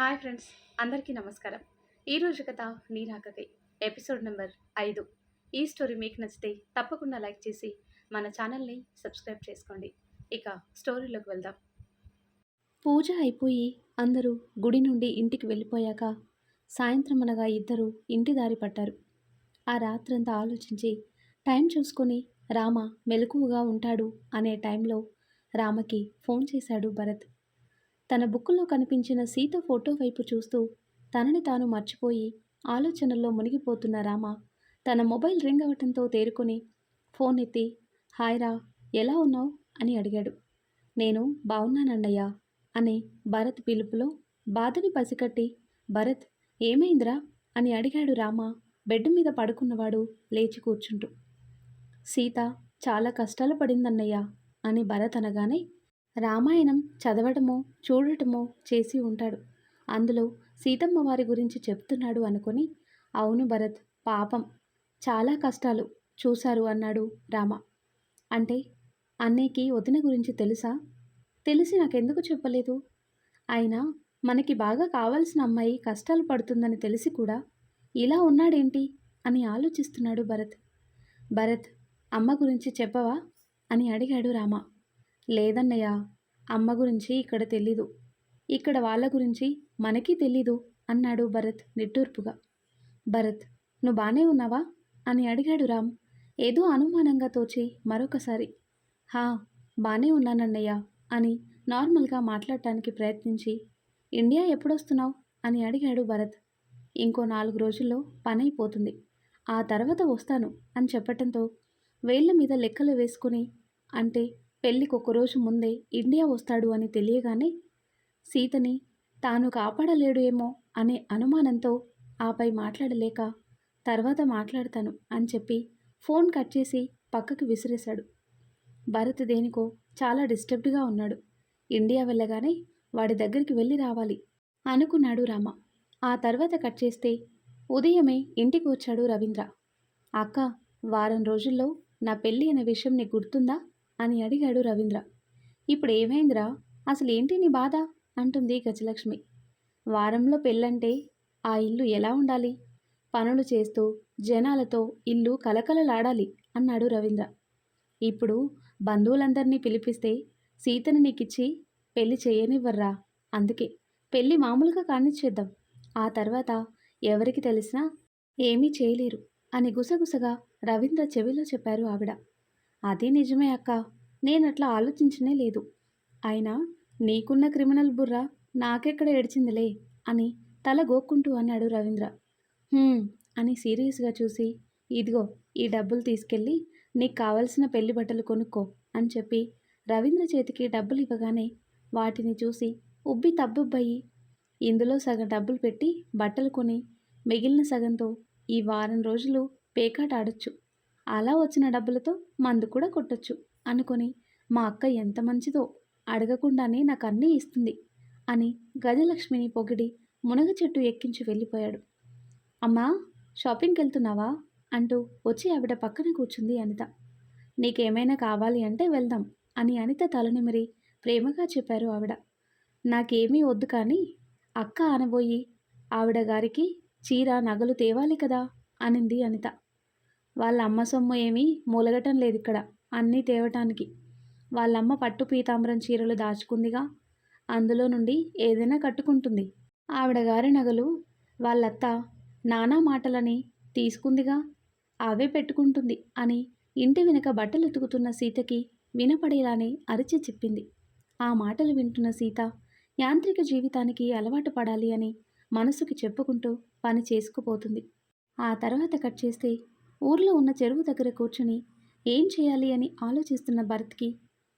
Hi friends అందరికీ నమస్కారం. ఈరోజు కథ నీరాకకై ఎపిసోడ్ నెంబర్ ఐదు. ఈ స్టోరీ మీకు నచ్చితే తప్పకుండా లైక్ చేసి మన ఛానల్ని సబ్స్క్రైబ్ చేసుకోండి. ఇక స్టోరీలోకి వెళ్దాం. పూజ అయిపోయి అందరూ గుడి నుండి ఇంటికి వెళ్ళిపోయాక సాయంత్రం అనగా ఇద్దరు ఇంటి దారి పట్టారు. ఆ రాత్రంతా ఆలోచించి టైం చూసుకొని రామ మెలకువగా ఉంటాడు అనే టైంలో రామకి ఫోన్ చేశాడు భరత్. తన బుక్కులో కనిపించిన సీత ఫోటో వైపు చూస్తూ తనని తాను మర్చిపోయి ఆలోచనల్లో మునిగిపోతున్న రామ తన మొబైల్ రింగ్ అవటంతో తేరుకొని ఫోన్ ఎత్తి హాయ్ రా ఎలా ఉన్నావు? అని అడిగాడు. నేను బాగున్నానన్నయ్యా అని భరత్ పిలుపులో బాధని పసికట్టి భరత్ ఏమైందిరా? అని అడిగాడు రామ బెడ్ మీద పడుకున్నవాడు లేచి కూర్చుంటూ. సీత చాలా కష్టాలు పడిందన్నయ్యా అని భరత్ అనగానే రామాయణం చదవటమో చూడటమో చేసి ఉంటాడు. అందులో సీతమ్మ వారి గురించి చెప్తున్నాడు అనుకొని అవును భరత్ పాపం చాలా కష్టాలు చూశారు అన్నాడు రామ. అంటే అన్నయ్యకి వదిన గురించి తెలుసా? తెలిసి నాకెందుకు చెప్పలేదు? అయినా మనకి బాగా కావాల్సిన అమ్మాయి కష్టాలు పడుతుందని తెలిసి కూడా ఇలా ఉన్నాడేంటి అని ఆలోచిస్తున్నాడు భరత్. భరత్ అమ్మ గురించి చెప్పవా? అని అడిగాడు రామ. లేదన్నయ్య అమ్మ గురించి ఇక్కడ తెలీదు. ఇక్కడ వాళ్ళ గురించి మనకి తెలీదు అన్నాడు భరత్ నిట్టూర్పుగా. భరత్ నువ్వు బానే ఉన్నావా? అని అడిగాడు రామ్. ఏదో అనుమానంగా తోచి మరొకసారి. హా బానే ఉన్నానన్నయ్య అని నార్మల్గా మాట్లాడటానికి ప్రయత్నించి ఇండియా ఎప్పుడొస్తున్నావు? అని అడిగాడు భరత్. ఇంకో నాలుగు రోజుల్లో పని అయిపోతుంది ఆ తర్వాత వస్తాను అని చెప్పటంతో వేళ్ళ మీద లెక్కలు వేసుకుని అంటే పెళ్ళికి ఒకరోజు ముందే ఇండియా వస్తాడు అని తెలియగానే సీతని తాను కాపాడలేడు ఏమో అనే అనుమానంతో ఆపై మాట్లాడలేక తర్వాత మాట్లాడతాను అని చెప్పి ఫోన్ కట్ చేసి పక్కకు విసిరేశాడు. భరత్ దేనికో చాలా డిస్టర్బ్డ్గా ఉన్నాడు. ఇండియా వెళ్ళగానే వాడి దగ్గరికి వెళ్ళి రావాలి అనుకున్నాడు రామ. ఆ తర్వాత కట్ చేస్తే ఉదయమే ఇంటికి వచ్చాడు రవీంద్ర. అక్క వారం రోజుల్లో నా పెళ్ళి అనే విషయం నీకు గుర్తుందా? అని అడిగాడు రవీంద్ర. ఇప్పుడు ఏమైందిరా? అసలు ఏంటి నీ బాధ? అంటుంది గజలక్ష్మి. వారంలో పెళ్ళంటే ఆ ఇల్లు ఎలా ఉండాలి? పనులు చేస్తూ జనాలతో ఇల్లు కలకలలాడాలి అన్నాడు రవీంద్ర. ఇప్పుడు బంధువులందరినీ పిలిపిస్తే సీతని నీకిచ్చి పెళ్ళి చేయనివ్వర్రా. అందుకే పెళ్ళి మామూలుగా కానిచ్చేద్దాం. ఆ తర్వాత ఎవరికి తెలిసినా ఏమీ చేయలేరు అని గుసగుసగా రవీంద్ర చెవిలో చెప్పారు ఆవిడ. అది నిజమే అక్క. నేనట్లా ఆలోచించనే లేదు. అయినా నీకున్న క్రిమినల్ బుర్ర నాకెక్కడ ఏడ్చిందిలే అని తల గోక్కుంటూ అన్నాడు రవీంద్ర. అని సీరియస్గా చూసి ఇదిగో ఈ డబ్బులు తీసుకెళ్ళి నీకు కావలసిన పెళ్ళి బట్టలు కొనుక్కో అని చెప్పి రవీంద్ర చేతికి డబ్బులు ఇవ్వగానే వాటిని చూసి ఉబ్బి తబ్బుబ్బయ్యి ఇందులో సగం డబ్బులు పెట్టి బట్టలు కొని మిగిలిన సగంతో ఈ వారం రోజులు పేకాట ఆడొచ్చు. అలా వచ్చిన డబ్బులతో మందు కూడా కొట్టొచ్చు. అనుకొని మా అక్క ఎంత మంచిదో అడగకుండానే నాకు అన్నీ ఇస్తుంది అని గజలక్ష్మిని పొగిడి మునగ చెట్టు ఎక్కించి వెళ్ళిపోయాడు. అమ్మా షాపింగ్కి వెళ్తున్నావా? అంటూ వచ్చి ఆవిడ పక్కన కూర్చుంది అనిత. నీకేమైనా కావాలి అంటే వెళ్దాం అని అనిత తలనిమిరి ప్రేమగా చెప్పారు ఆవిడ. నాకేమీ వద్దు కానీ అక్క అనబోయి ఆవిడ గారికి చీర నగలు తేవాలి కదా అనింది అనిత. వాళ్ళ అమ్మ సొమ్ము ఏమీ మూలగటం లేదు ఇక్కడ అన్నీ తేవటానికి. వాళ్ళమ్మ పట్టు పీతాంబరం చీరలు దాచుకుందిగా అందులో నుండి ఏదైనా కట్టుకుంటుంది. ఆవిడగారి నగలు వాళ్ళత్త నానా మాటలని తీసుకుందిగా అవే పెట్టుకుంటుంది అని ఇంటి వెనుక బట్టలు ఉతుకుతున్న సీతకి వినపడేలానే అరిచి చెప్పింది. ఆ మాటలు వింటున్న సీత యాంత్రిక జీవితానికి అలవాటు పడాలి అని మనసుకి చెప్పుకుంటూ పని చేసుకుపోతుంది. ఆ తర్వాత కట్ చేస్తే ఊర్లో ఉన్న చెరువు దగ్గర కూర్చుని ఏం చేయాలి అని ఆలోచిస్తున్న భరత్కి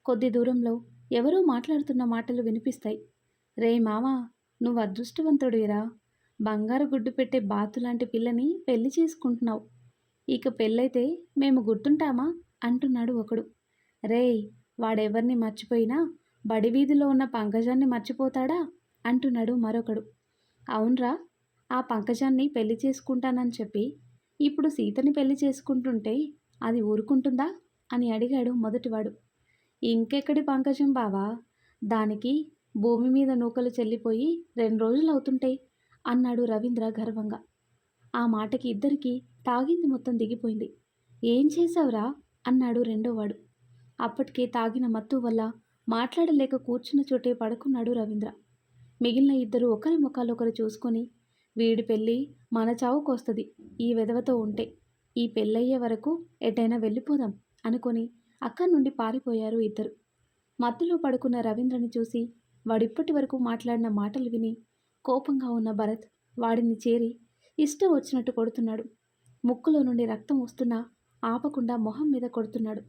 కొద్ది దూరంలో ఎవరో మాట్లాడుతున్న మాటలు వినిపిస్తాయి. రే మావా నువ్వు అదృష్టవంతుడిరా బంగారు గుడ్డు పెట్టే బాతు లాంటి పిల్లని పెళ్ళి చేసుకుంటున్నావు. ఇక పెళ్ళైతే మేము గుర్తుంటామా? అంటున్నాడు ఒకడు. రేయ్ వాడెవరిని మర్చిపోయినా బడి వీధిలో ఉన్న పంకజాన్ని మర్చిపోతాడా? అంటున్నాడు మరొకడు. అవునరా ఆ పంకజాన్ని పెళ్ళి చేసుకుంటానని చెప్పి ఇప్పుడు సీతని పెళ్ళి చేసుకుంటుంటే అది ఊరుకుంటుందా? అని అడిగాడు మొదటివాడు. ఇంకెక్కడి పంకజం బావా? దానికి భూమి మీద నూకలు చెల్లిపోయి రెండు రోజులు అవుతుంటాయి అన్నాడు రవీంద్ర గర్వంగా. ఆ మాటకి ఇద్దరికీ తాగింది మొత్తం దిగిపోయింది. ఏం చేశావురా? అన్నాడు రెండోవాడు. అప్పటికే తాగిన మత్తు వల్ల మాట్లాడలేక కూర్చున్న చోటే పడుకున్నాడు రవీంద్ర. మిగిలిన ఇద్దరు ఒకరి ముఖాలు ఒకరు చూసుకొని వీడి పెళ్ళి మన చావుకొస్తుంది. ఈ విధవతో ఉంటే ఈ పెళ్ళయ్యే వరకు ఎటైనా వెళ్ళిపోదాం అనుకొని అక్కడి నుండి పారిపోయారు ఇద్దరు. మత్తులో పడుకున్న రవీంద్రని చూసి వాడిప్పటి వరకు మాట్లాడిన మాటలు విని కోపంగా ఉన్న భరత్ వాడిని చేరి ఇష్టం వచ్చినట్టు కొడుతున్నాడు. ముక్కులో నుండి రక్తం వస్తున్నా ఆపకుండా మొహం మీద కొడుతున్నాడు.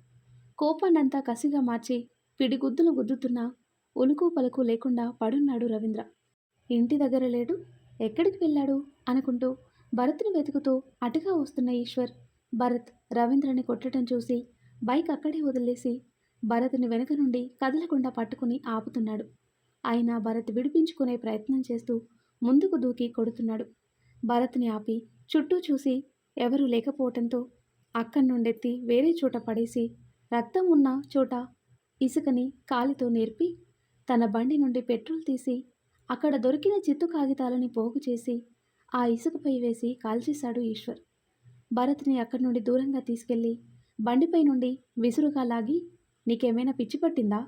కోపాన్నంతా కసిగా మార్చి పిడిగుద్దులు గుద్దుతున్నా ఉలుకు పలుకు లేకుండా పడున్నాడు రవీంద్ర. ఇంటి దగ్గర లేడు ఎక్కడికి వెళ్ళాడు? అనుకుంటూ భరత్ని వెతుకుతూ అటుగా వస్తున్న ఈశ్వర్ భరత్ రవీంద్రని కొట్టడం చూసి బైక్ అక్కడే వదిలేసి భరత్ని వెనుక నుండి కదలకుండా పట్టుకుని ఆపుతున్నాడు. అయినా భరత్ విడిపించుకునే ప్రయత్నం చేస్తూ ముందుకు దూకి కొడుతున్నాడు. భరత్ని ఆపి చుట్టూ చూసి ఎవరూ లేకపోవటంతో అక్కడి నుండెత్తి వేరే చోట పడేసి రక్తం ఉన్న చోట ఇసుకని కాలితో నేర్పి తన బండి నుండి పెట్రోల్ తీసి అక్కడ దొరికిన చిత్తు కాగితాలని పోగు చేసి ఆ ఇసుకపై వేసి కాల్చేశాడు ఈశ్వర్. భరత్ని అక్కడి నుండి దూరంగా తీసుకెళ్ళి బండిపై నుండి విసురుగా లాగి నీకేమైనా పిచ్చి పట్టిందా?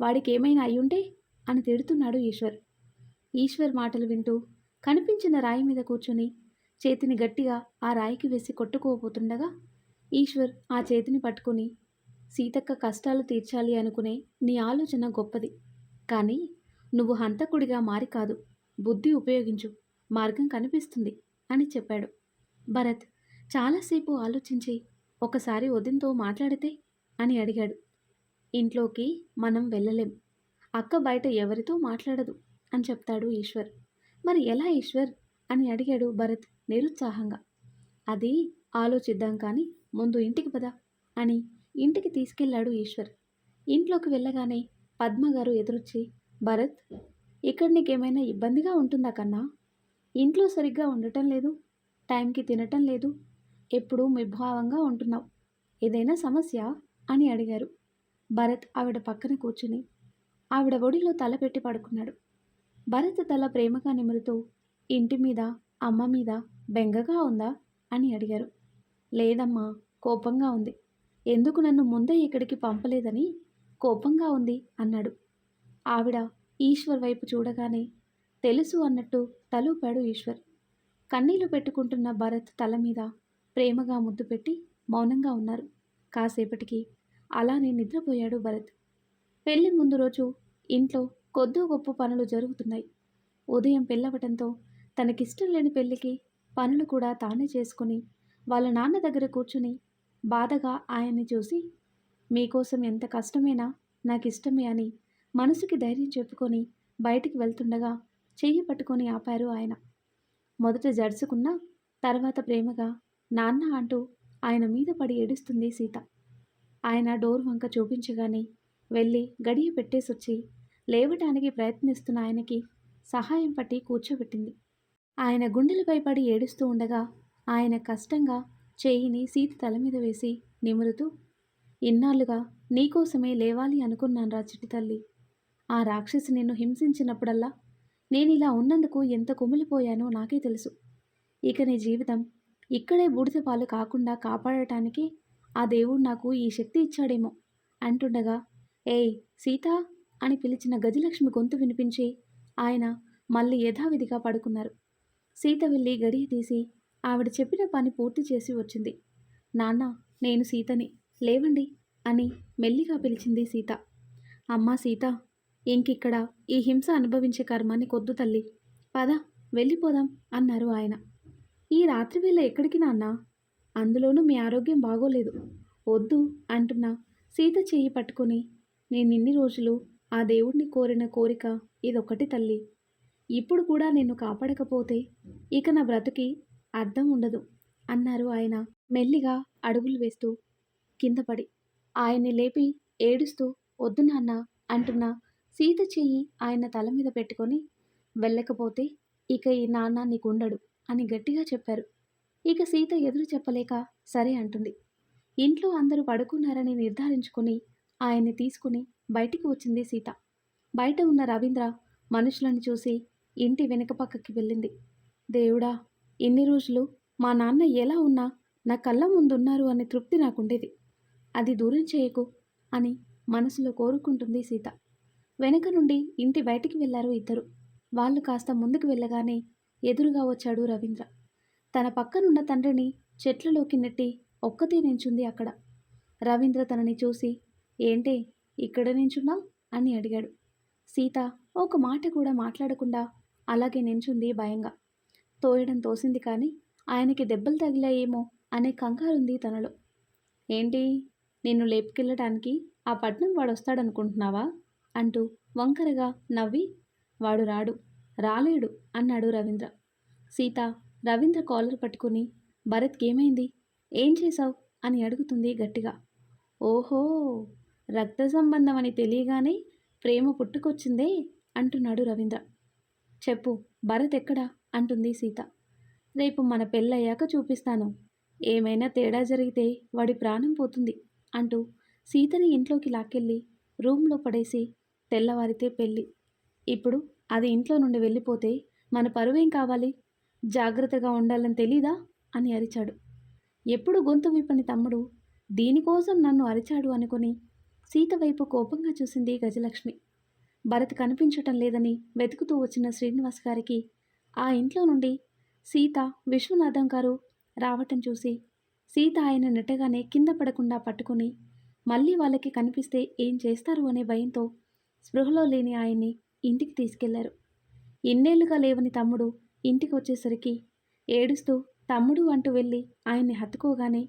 వాడికి ఏమైనా అయ్యుంటే? అని తిడుతున్నాడు ఈశ్వర్. ఈశ్వర్ మాటలు వింటూ కనిపించిన రాయి మీద కూర్చుని చేతిని గట్టిగా ఆ రాయికి వేసి కొట్టుకోబోతుండగా ఈశ్వర్ ఆ చేతిని పట్టుకుని సీతక్క కష్టాలు తీర్చాలి అనుకునే నీ ఆలోచన గొప్పది. కానీ నువ్వు హంతకుడిగా మారి కాదు. బుద్ధి ఉపయోగించు. మార్గం కనిపిస్తుంది అని చెప్పాడు. భరత్ చాలాసేపు ఆలోచించి ఒకసారి వదినతో మాట్లాడితే అని అడిగాడు. ఇంట్లోకి మనం వెళ్ళలేం. అక్క బయట ఎవరితో మాట్లాడదు అని చెప్తాడు ఈశ్వర్. మరి ఎలా ఈశ్వర్? అని అడిగాడు భరత్ నిరుత్సాహంగా. అది ఆలోచిద్దాం కానీ ముందు ఇంటికి పద అని ఇంటికి తీసుకెళ్ళాడు ఈశ్వర్. ఇంట్లోకి వెళ్ళగానే పద్మగారు ఎదురొచ్చి భరత్ ఇక్కడ నీకేమైనా ఇబ్బందిగా ఉంటుందా కన్నా? ఇంట్లో సరిగ్గా ఉండటం లేదు టైంకి తినటం లేదు ఎప్పుడూ మిభావంగా ఉంటున్నావు. ఏదైనా సమస్య? అని అడిగారు. భరత్ ఆవిడ పక్కన కూర్చుని ఆవిడ ఒడిలో తల పెట్టి పడుకున్నాడు. భరత్ తల ప్రేమగా నిమురుతూ ఇంటి మీద అమ్మ మీద బెంగగా ఉందా? అని అడిగారు. లేదమ్మా కోపంగా ఉంది. ఎందుకు నన్ను ముందే ఇక్కడికి పంపలేదని కోపంగా ఉంది అన్నాడు. ఆవిడ ఈశ్వర్ వైపు చూడగానే తెలుసు అన్నట్టు తలూపాడు ఈశ్వర్. కన్నీళ్ళు పెట్టుకుంటున్న భరత్ తల మీద ప్రేమగా ముద్దు పెట్టి మౌనంగా ఉన్నారు. కాసేపటికి అలానే నిద్రపోయాడు భరత్. పెళ్ళి ముందు రోజు ఇంట్లో కొద్దో గొప్ప పనులు జరుగుతున్నాయి. ఉదయం పెళ్ళవటంతో తనకిష్టం లేని పెళ్ళికి పనులు కూడా తానే చేసుకుని వాళ్ళ నాన్న దగ్గర కూర్చుని బాధగా ఆయన్ని చూసి మీకోసం ఎంత కష్టమైనా నాకు ఇష్టమే అని మనసుకి ధైర్యం చెప్పుకొని బయటికి వెళ్తుండగా చెయ్యి పట్టుకొని ఆపారు ఆయన. మొదట జడుచుకున్న తర్వాత ప్రేమగా నాన్న అంటూ ఆయన మీద పడి ఏడుస్తుంది సీత. ఆయన డోర్ వంక చూపించగానే వెళ్ళి గడియ పెట్టేసొచ్చి లేవటానికి ప్రయత్నిస్తున్న ఆయనకి సహాయం పట్టి కూర్చోబెట్టింది. ఆయన గుండెలపై పడి ఏడుస్తూ ఉండగా ఆయన కష్టంగా చేయిని సీత తల మీద వేసి నిమురుతూ ఇన్నాళ్ళుగా నీకోసమే లేవాలి అనుకున్నాను రా చిట్టి తల్లి. ఆ రాక్షసి నిన్ను హింసించినప్పుడల్లా? నేను ఇలా ఉన్నందుకు ఎంత కుమిలిపోయానో నాకే తెలుసు. ఇక నీ జీవితం ఇక్కడే బూడిద పాలు కాకుండా కాపాడటానికి ఆ దేవుడు నాకు ఈ శక్తి ఇచ్చాడేమో అంటుండగా ఏయ్ సీత అని పిలిచిన గజలక్ష్మి గొంతు వినిపించి ఆయన మళ్ళీ యథావిధిగా పడుకున్నారు. సీత వెళ్ళి గడియ తీసి ఆవిడ చెప్పిన పని పూర్తి చేసి వచ్చింది. నాన్న నేను సీతని లేవండి అని మెల్లిగా పిలిచింది సీత. అమ్మా సీత ఇంకిక్కడ ఈ హింస అనుభవించే కర్మాన్ని కొద్దు తల్లి. పద వెళ్ళిపోదాం అన్నారు ఆయన. ఈ రాత్రివేళ ఎక్కడికి నాన్న? అందులోనూ మీ ఆరోగ్యం బాగోలేదు. వద్దు అంటున్నా సీత చేయి పట్టుకుని నేను ఇన్ని రోజులు ఆ దేవుణ్ణి కోరిన కోరిక ఇదొకటి తల్లి. ఇప్పుడు కూడా నిన్ను కాపాడకపోతే ఇక నా బ్రతుకి అర్థం ఉండదు అన్నారు ఆయన మెల్లిగా అడుగులు వేస్తూ. కిందపడి ఆయన్ని లేపి ఏడుస్తూ వద్దు నాన్న అంటున్న సీత చెయ్యి ఆయన తల మీద పెట్టుకొని వెళ్ళకపోతే ఇక ఈ నాన్న నీకుండడు అని గట్టిగా చెప్పారు. ఇక సీత ఎదురు చెప్పలేక సరే అంటుంది. ఇంట్లో అందరూ పడుకున్నారని నిర్ధారించుకుని ఆయన్ని తీసుకుని బయటికి వచ్చింది సీత. బయట ఉన్న రవీంద్ర మనుషులను చూసి ఇంటి వెనుక పక్కకి వెళ్ళింది. దేవుడా ఇన్ని రోజులు మా నాన్న ఎలా ఉన్నా నా కళ్ళ ముందున్నారు అనే తృప్తి నాకుండేది. అది దూరం చేయకు అని మనసులో కోరుకుంటుంది సీత. వెనక నుండి ఇంటి బయటికి వెళ్ళారు ఇద్దరు. వాళ్ళు కాస్త ముందుకు వెళ్ళగానే ఎదురుగా వచ్చాడు రవీంద్ర. తన పక్కనున్న తండ్రిని చెట్లలోకి నెట్టి ఒక్కతే నించుంది అక్కడ. రవీంద్ర తనని చూసి ఏంటే ఇక్కడ నించున్నా అని అడిగాడు. సీత ఒక మాట కూడా మాట్లాడకుండా అలాగే నించుంది భయంగా. తోయడం తోసింది కానీ ఆయనకి దెబ్బలు తగిలాయేమో అనే కంగారుంది తనలో. ఏంటి నిన్ను లేపుకెళ్ళటానికి ఆ పట్నం వాడు వస్తాడనుకుంటున్నావా అంటూ వంకరగా నవ్వి వాడు రాడు రాలేడు అన్నాడు రవీంద్ర. సీత రవీంద్ర కాలర్ పట్టుకుని భరత్కి ఏమైంది? ఏం చేశావు? అని అడుగుతుంది గట్టిగా. ఓహో రక్త సంబంధం అని తెలియగానే ప్రేమ పుట్టుకొచ్చిందే అంటున్నాడు రవీంద్ర. చెప్పు భరత్ ఎక్కడా? అంటుంది సీత. రేపు మన పెళ్ళయ్యాక చూపిస్తాను. ఏమైనా తేడా జరిగితే వాడి ప్రాణం పోతుంది అంటూ సీతని ఇంట్లోకి లాక్కెళ్ళి రూమ్లో పడేసి తెల్లవారితే పెళ్ళి. ఇప్పుడు అది ఇంట్లో నుండి వెళ్ళిపోతే మన పరువేం కావాలి? జాగ్రత్తగా ఉండాలని తెలీదా? అని అరిచాడు. ఎప్పుడు గొంతు విప్పని తమ్ముడు దీనికోసం నన్ను అరిచాడు అనుకుని సీత వైపు కోపంగా చూసింది గజలక్ష్మి. భరత్ కనిపించటం లేదని వెతుకుతూ వచ్చిన శ్రీనివాస్ గారికి ఆ ఇంట్లో నుండి సీత విశ్వనాథం గారు రావటం చూసి సీత ఆయన నెట్టగానే కింద పడకుండా పట్టుకుని మళ్ళీ వాళ్ళకి కనిపిస్తే ఏం చేస్తారు అనే భయంతో స్పృహలో లేని ఆయన్ని ఇంటికి తీసుకెళ్ళారు. ఇన్నేళ్ళుగా లేవని తమ్ముడు ఇంటికి వచ్చేసరికి ఏడుస్తూ తమ్ముడు అంటూ వెళ్ళి ఆయన్ని హత్తుకోగానే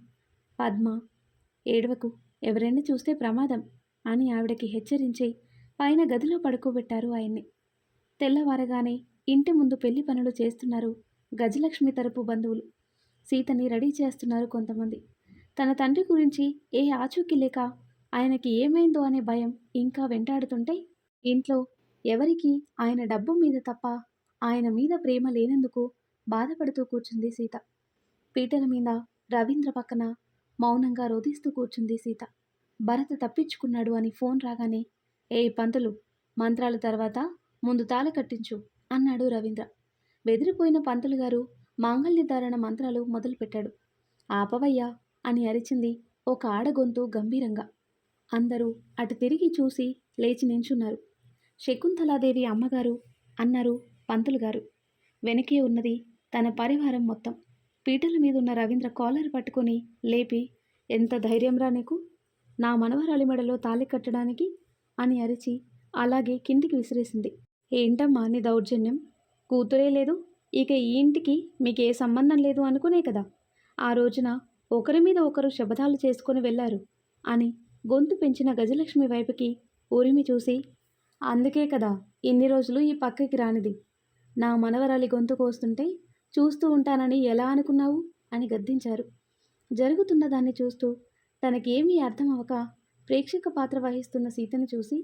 పద్మ ఏడవకు ఎవరైనా చూస్తే ప్రమాదం అని ఆవిడకి హెచ్చరించి పైన గదిలో పడుకోబెట్టారు ఆయన్ని. తెల్లవారగానే ఇంటి ముందు పెళ్ళి పనులు చేస్తున్నారు గజలక్ష్మి తరపు బంధువులు. సీతని రెడీ చేస్తున్నారు కొంతమంది. తన తండ్రి గురించి ఏ ఆచూకీ లేక ఆయనకి ఏమైందో అనే భయం ఇంకా వెంటాడుతుంటే ఇంట్లో ఎవరికి ఆయన డబ్బు మీద తప్ప ఆయన మీద ప్రేమ లేనందుకు బాధపడుతూ కూర్చుంది సీత. పీటల మీద రవీంద్ర పక్కన మౌనంగా రోధిస్తూ కూర్చుంది సీత. భరత్ తప్పించుకున్నాడు అని ఫోన్ రాగానే ఏ పంతులు మంత్రాల తర్వాత ముందు తాళ కట్టించు అన్నాడు రవీంద్ర. బెదిరిపోయిన పంతులు గారు మాంగళ్యధారణ మంత్రాలు మొదలుపెట్టాడు. ఆపవయ్యా అని అరిచింది ఒక ఆడగొంతు గంభీరంగా. అందరూ అటు తిరిగి చూసి లేచి నించున్నారు. శకుంతలాదేవి అమ్మగారు అన్నారు పంతులు గారు వెనకే ఉన్నది తన పరివారం మొత్తం. పీటల మీద ఉన్న రవీంద్ర కాలర్ పట్టుకొని లేపి ఎంత ధైర్యంరా నీకు? నా మనవరాలి మెడలో తాళి కట్టడానికి అని అరిచి అలాగే కిందికి విసిరేసింది. ఏంటమ్మా నీ దౌర్జన్యం? కూతురే లేదు. ఇక ఈ ఇంటికి మీకు ఏ సంబంధం లేదు అనుకునే కదా. ఆ రోజున ఒకరి మీద ఒకరు శబదాలు చేసుకొని వెళ్ళారు అని గొంతు పెంచిన గజలక్ష్మి వైపుకి ఊరిమి చూసి అందుకే కదా ఇన్ని రోజులు ఈ పక్కకి రానిది. నా మనవరాలి గొంతు కోస్తుంటే చూస్తూ ఉంటానని ఎలా అనుకున్నావు? అని గద్దించారు. జరుగుతున్న దాన్ని చూస్తూ తనకేమీ అర్థం అవక ప్రేక్షక పాత్ర వహిస్తున్న సీతను చూసి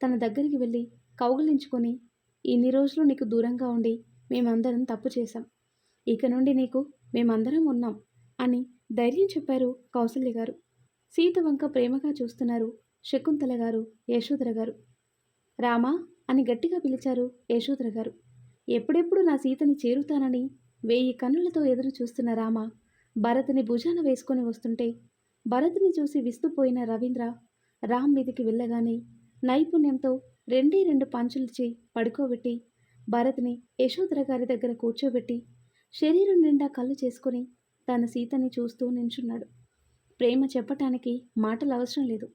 తన దగ్గరికి వెళ్ళి కౌగిలించుకొని ఇన్ని రోజులు నీకు దూరంగా ఉండి మేమందరం తప్పు చేశాం. ఇక నుండి నీకు మేమందరం ఉన్నాం అని ధైర్యం చెప్పారు కౌసల్య గారు. సీత వంక ప్రేమగా చూస్తున్నారు శకుంతల గారు యశోధర గారు. రామా అని గట్టిగా పిలిచారు యశోధర గారు. ఎప్పుడెప్పుడు నా సీతని చేరుతానని వేయి కన్నులతో ఎదురు చూస్తున్న రామ భరత్ని భుజాన వేసుకొని వస్తుంటే భరత్ని చూసి విస్తుపోయిన రవీంద్ర రామ్ మీదికి వెళ్ళగానే నైపుణ్యంతో రెండే రెండు పంచులిచ్చి పడుకోబెట్టి భరత్ని యశోధర గారి దగ్గర కూర్చోబెట్టి శరీరం నిండా కళ్ళు చేసుకుని తన సీతని చూస్తూ నించున్నాడు. ప్రేమ చెప్పటానికి మాటలు అవసరం లేదు.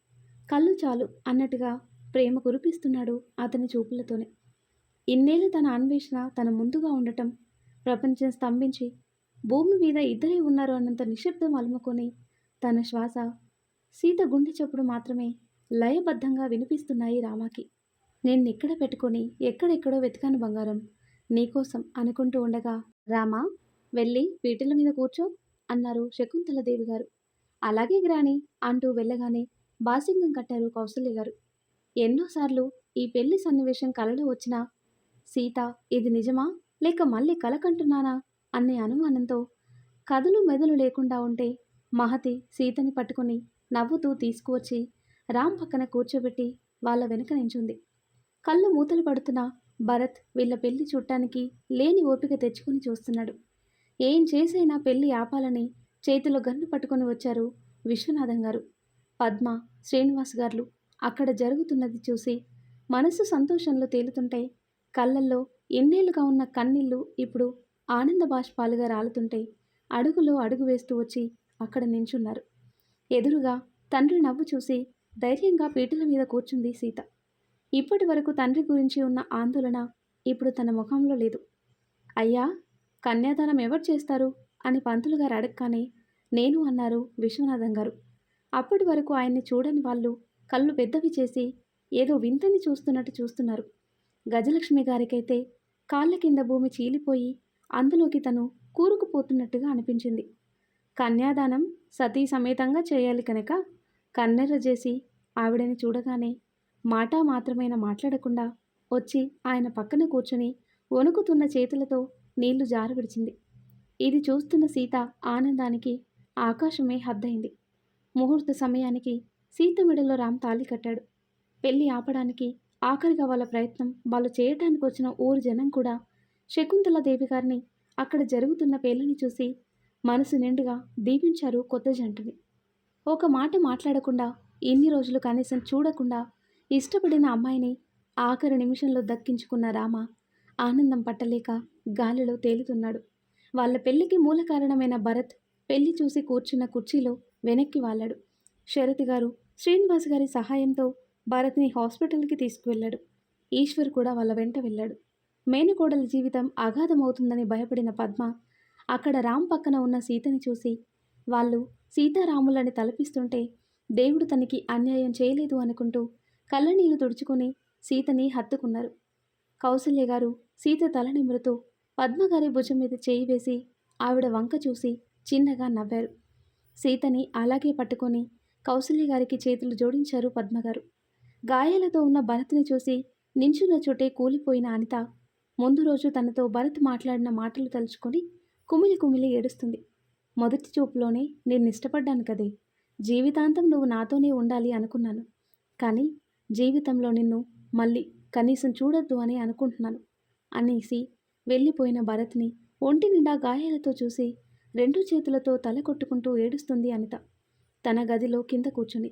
కళ్ళు చాలు అన్నట్టుగా ప్రేమ కురిపిస్తున్నాడు అతని చూపులతోనే. ఇన్నేళ్ళు తన అన్వేషణ తన ముందుగా ఉండటం ప్రపంచం స్తంభించి భూమి మీద ఇద్దరే ఉన్నారు అన్నంత నిశ్శబ్దం అలుముకొని తన శ్వాస సీత గుండె చప్పుడు మాత్రమే లయబద్ధంగా వినిపిస్తున్నాయి రామాకి. ఎక్కడ పెట్టుకొని ఎక్కడెక్కడో వెతికాను బంగారం నీకోసం అనుకుంటూ ఉండగా రామా వెళ్ళి పీటల మీద కూర్చో అన్నారు శకుంతలదేవి గారు. అలాగే గ్రాని అంటూ వెళ్ళగానే బాసింగం కట్టారు కౌసల్య గారు. ఎన్నోసార్లు ఈ పెళ్ళి సన్నివేశం కలలో వచ్చినా సీత ఇది నిజమా? లేక మళ్ళీ కలకంటున్నానా అనే అనుమానంతో కథలు మెదలు లేకుండా ఉంటే మహతి సీతని పట్టుకుని నవ్వుతూ తీసుకువచ్చి రామ్ పక్కన కూర్చోబెట్టి వాళ్ళ వెనుక నించుంది. కళ్ళు మూతలు పడుతున్న భరత్ వీళ్ళ పెళ్ళి చూడటానికి లేని ఓపిక తెచ్చుకుని చూస్తున్నాడు. ఏం చేసైనా పెళ్ళి ఆపాలని చేతిలో గన్ను పట్టుకొని వచ్చారు విశ్వనాథం గారు. పద్మ శ్రీనివాస్ గారు అక్కడ జరుగుతున్నది చూసి మనసు సంతోషంలో తేలుతుంటే కళ్ళల్లో ఎన్నేళ్ళుగా ఉన్న కన్నీళ్ళు ఇప్పుడు ఆనంద బాష్పాలుగా రాలుతుంటే అడుగులో అడుగు వేస్తూ వచ్చి అక్కడ నించున్నారు. ఎదురుగా తండ్రి నవ్వు చూసి ధైర్యంగా పీటల మీద కూర్చుంది సీత. ఇప్పటి వరకు తండ్రి గురించి ఉన్న ఆందోళన ఇప్పుడు తన ముఖంలో లేదు. అయ్యా కన్యాదానం ఎవరు చేస్తారు? అని పంతులు గారు అడగగానే నేను అన్నారు విశ్వనాథం గారు. అప్పటి వరకు ఆయన్ని చూడని వాళ్ళు కళ్ళు పెద్దవి చేసి ఏదో వింతని చూస్తున్నట్టు చూస్తున్నారు. గజలక్ష్మి గారికైతే కాళ్ళ కింద భూమి చీలిపోయి అందులోకి తను కూరుకుపోతున్నట్టుగా అనిపించింది. కన్యాదానం సతీ సమేతంగా చేయాలి కనుక కన్నెర్ర చేసి ఆవిడని చూడగానే మాటా మాత్రమైన మాట్లాడకుండా వచ్చి ఆయన పక్కన కూర్చుని వణుకుతున్న చేతులతో నీళ్ళు జారవిడిచింది. ఇది చూస్తున్న సీత ఆనందానికి ఆకాశమే హద్దయింది ముహూర్త సమయానికి సీత మెడలో రామ్ తాళి కట్టాడు. పెళ్ళి ఆపడానికి ఆఖరిగా వాళ్ళ ప్రయత్నం వాళ్ళు చేయటానికి వచ్చిన ఊరు జనం కూడా శకుంతల దేవి గారిని అక్కడ జరుగుతున్న పెళ్ళిని చూసి మనసు నిండుగా దీవించారు కొత్త జంటని. ఒక మాట మాట్లాడకుండా ఎన్ని రోజులు కనీసం చూడకుండా ఇష్టపడిన అమ్మాయిని ఆఖరి నిమిషంలో దక్కించుకున్న రామ ఆనందం పట్టలేక గాలిలో తేలుతున్నాడు. వాళ్ళ పెళ్ళికి మూల కారణమైన భరత్ పెళ్ళి చూసి కూర్చున్న కుర్చీలో వెనక్కి వాలాడు. శరత్ గారు శ్రీనివాస్ గారి సహాయంతో భరత్ని హాస్పిటల్కి తీసుకువెళ్ళాడు. ఈశ్వర్ కూడా వాళ్ళ వెంట వెళ్ళాడు. మేనకోడల జీవితం అగాధమవుతుందని భయపడిన పద్మ అక్కడ రామ్ పక్కన ఉన్న సీతని చూసి వాళ్ళు సీతారాములని తలపిస్తుంటే దేవుడు తనకి అన్యాయం చేయలేదు అనుకుంటూ కళ్ళనీళ్ళు తుడుచుకొని సీతని హత్తుకున్నారు. కౌసల్య గారు సీత తల నిమురుతూ పద్మగారి భుజం మీద చేయి వేసి ఆవిడ వంక చూసి చిన్నగా నవ్వారు. సీతని అలాగే పట్టుకొని కౌసల్య గారికి చేతులు జోడించారు పద్మగారు. గాయాలతో ఉన్న భరత్ని చూసి నించున్న చోటే కూలిపోయిన అనిత ముందు రోజు తనతో భరత్ మాట్లాడిన మాటలు తలుచుకొని కుమిలి కుమిలి ఏడుస్తుంది. మొదటి చూపులోనే నేను ఇష్టపడ్డాను కదే. జీవితాంతం నువ్వు నాతోనే ఉండాలి అనుకున్నాను. కానీ జీవితంలో నిన్ను మళ్ళీ కనీసం చూడొద్దు అని అనుకుంటున్నాను అనేసి వెళ్ళిపోయిన భరత్ని ఒంటి నిండా గాయాలతో చూసి రెండు చేతులతో తల కొట్టుకుంటూ ఏడుస్తుంది అనిత. తన గదిలో కింద కూర్చుని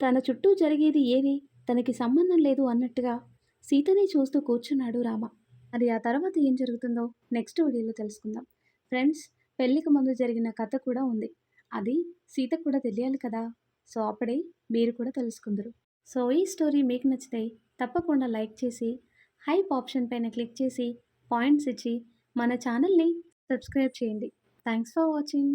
తన చుట్టూ జరిగేది ఏది? తనకి సంబంధం లేదు అన్నట్టుగా సీతని చూస్తూ కూర్చున్నాడు రామ. మరి ఆ తర్వాత ఏం జరుగుతుందో నెక్స్ట్ వీడియోలో తెలుసుకుందాం. ఫ్రెండ్స్ పెళ్ళికి ముందు జరిగిన కథ కూడా ఉంది. అది సీత కూడా తెలియాలి కదా? సో అప్పుడే మీరు కూడా తెలుసుకుందరు. సో ఈ స్టోరీ మీకు నచ్చితే తప్పకుండా లైక్ చేసి హైప్ ఆప్షన్ పైన క్లిక్ చేసి పాయింట్స్ ఇచ్చి మన ఛానల్ని సబ్స్క్రైబ్ చేయండి. Thanks for watching